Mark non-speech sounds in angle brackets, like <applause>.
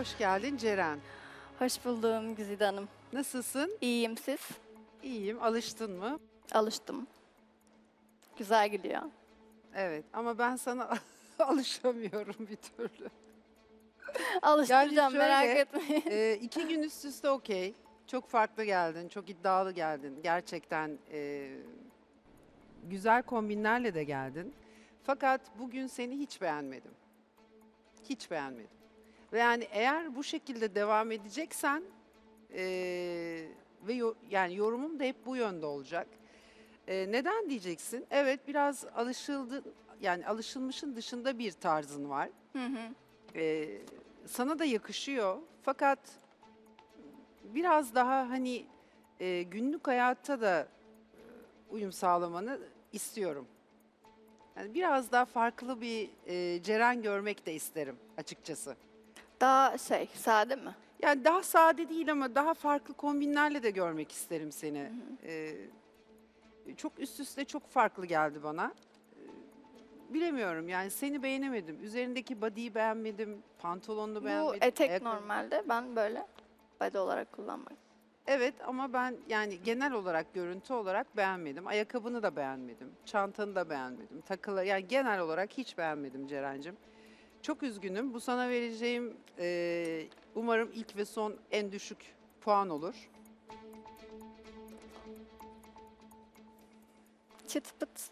Hoş geldin Ceren. Hoş buldum Güzide Hanım. Nasılsın? İyiyim siz? İyiyim. Alıştın mı? Alıştım. Güzel gidiyor. Evet ama ben sana <laughs> alışamıyorum bir türlü. Alıştıracağım şöyle, merak etmeyin. Ee, iki gün üst üste okey. Çok farklı geldin. Çok iddialı geldin. Gerçekten e, güzel kombinlerle de geldin. Fakat bugün seni hiç beğenmedim. Hiç beğenmedim. Ve yani eğer bu şekilde devam edeceksen e, ve yo- yani yorumum da hep bu yönde olacak. E, neden diyeceksin? Evet biraz alışıldı yani alışılmışın dışında bir tarzın var. Hı hı. Ee, sana da yakışıyor. Fakat biraz daha hani e, günlük hayatta da e, uyum sağlamanı istiyorum. Yani biraz daha farklı bir e, Ceren görmek de isterim açıkçası. Daha şey, sade mi? Yani daha sade değil ama daha farklı kombinlerle de görmek isterim seni. Ee, çok üst üste çok farklı geldi bana. Ee, bilemiyorum yani seni beğenemedim. Üzerindeki body'yi beğenmedim, pantolonunu Bu beğenmedim. etek ayakkabı- normalde. Ben böyle body olarak kullanmak. Evet ama ben yani genel olarak görüntü olarak beğenmedim. Ayakkabını da beğenmedim. Çantanı da beğenmedim. Takılı yani genel olarak hiç beğenmedim Ceren'cim. Çok üzgünüm. Bu sana vereceğim eee, umarım ilk ve son en düşük puan olur. Çıt pıt.